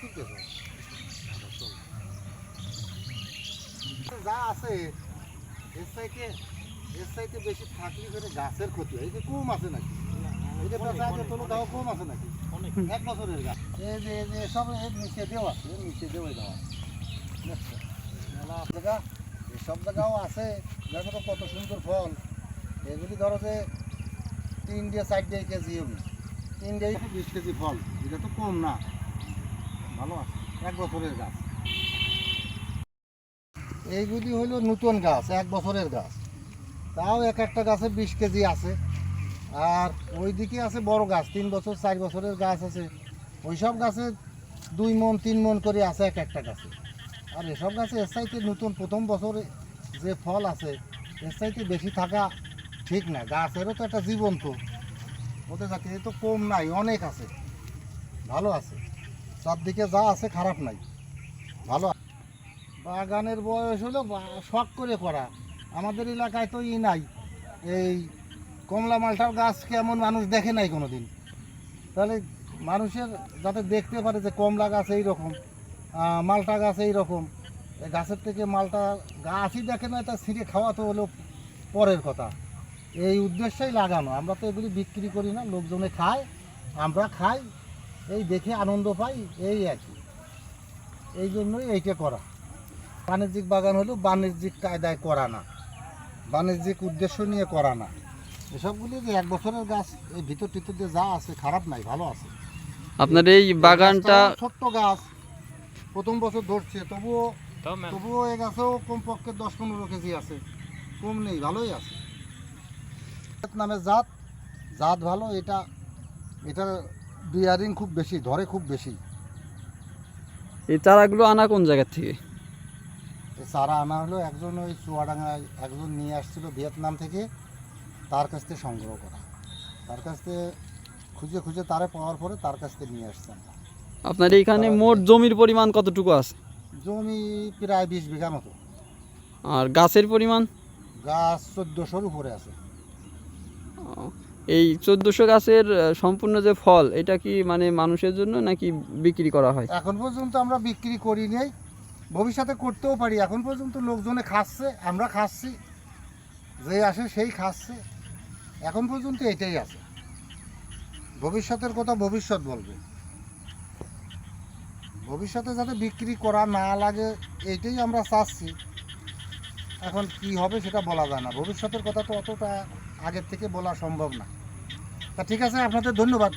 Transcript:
ভিতর গেছে যা আছে এর চাইতে এর চাইতে বেশি থাকলে করে গাছের ক্ষতি হয়। কম আছে নাকি? এই যে পেঁচা তোলো দাও কম আছে নাকি? এক বছরের গাছ। এই যে এই যে সব এর নিচে দেওয়া আছে এর নিচে দেওয়াই দেওয়া মেলা জায়গা এসব জায়গাও আছে। দেখো তো কত সুন্দর ফল। এগুলি ধরো যে তিন দিয়ে চার দিয়ে কেজি হবে। তিন দিয়ে বিশ কেজি ফল। এটা তো কম না। ভালো আছে। এক বছরের গাছ। এইগুলি হলো নতুন গাছ, এক বছরের গাছ। তাও এক একটা গাছে বিশ কেজি আছে। আর ওইদিকে আছে বড় গাছ, তিন বছর, চার বছরের গাছ আছে। ওই সব গাছে দুই মন, তিন মন করে আছে এক একটা গাছে। আর এসব গাছে এর চাইতে নতুন, প্রথম বছরে যে ফল আছে, এর চাইতে বেশি থাকা ঠিক না। গাছেরও তো একটা জীবন তো ওদের থাকে এ তো কম নাই, অনেক আছে। ভালো আছে। চারদিকে যা আছে খারাপ নাই। ভালো? বাগানের বয়স হলো শখ করে করা। আমাদের এলাকায় তো ই নাই। এই কমলা মালটার গাছ কেমন মানুষ দেখে নাই কোনো দিন তাহলে মানুষের যাতে দেখতে পারে যে কমলা গাছ এই রকম মালটা গাছ এই রকম গাছের থেকে মালটা গাছই দেখে না, তা ছিঁড়ে খাওয়া তো হলো পরের কথা। এই উদ্দেশ্যেই লাগানো। আমরা তো এগুলি বিক্রি করি না, লোকজনে খায়, আমরা খাই। এই দেখে আনন্দ পাই এই আর কি এই জন্যই এইটা করা। বাণিজ্যিক বাগান হলো বাণিজ্যিক কায়দায় করা না। বাণিজ্যিক উদ্দেশ্য নিয়ে করা না। এসবগুলি যে এক বছরের গাছ এই ভিতর টিতর দিয়ে যা আছে খারাপ নাই ভালো আছে। আপনার এই বাগানটা ছোট্ট গাছ। প্রথম বছর ধরছে তবুও তবুও এই গাছেও কমপক্ষে দশ পনেরো কেজি আছে। কম নেই ভালোই আছে। নামের জাত জাত ভালো এটা এটার বিয়ারিং খুব বেশি ধরে খুব বেশি। এই চারাগুলো আনা কোন জায়গা থেকে? এই চারা আনা হলো একজন ওই চুয়াডাঙ্গায় একজন নিয়ে আসছিল ভিয়েতনাম থেকে তার কাছ থেকে সংগ্রহ করা। তার কাছ থেকে খুঁজে খুঁজে তারে পাওয়ার পরে তার কাছ থেকে নিয়ে আসছি আমরা। আপনার এইখানে মোট জমির পরিমাণ কতটুকু আছে? জমি প্রায় বিশ বিঘা মতো। আর গাছের পরিমাণ? গাছ চোদ্দোশোর উপরে আছে। এই চোদ্দোশো গাছের সম্পূর্ণ যে ফল, এটা কি মানে মানুষের জন্য নাকি বিক্রি করা হয়? এখন পর্যন্ত আমরা বিক্রি করি নেই। ভবিষ্যতে করতেও পারি। এখন পর্যন্ত লোকজনে খাচ্ছে, আমরা খাচ্ছি। যে আসে সেই খাচ্ছে। এখন পর্যন্ত এটাই আছে। ভবিষ্যতের কথা ভবিষ্যৎ বলবে। ভবিষ্যতে যাতে বিক্রি করা না লাগে এইটাই আমরা চাচ্ছি। এখন কি হবে সেটা বলা যায় না। ভবিষ্যতের কথা তো অতটা আগের থেকে বলা সম্ভব না। তা ঠিক আছে আপনাদের ধন্যবাদ।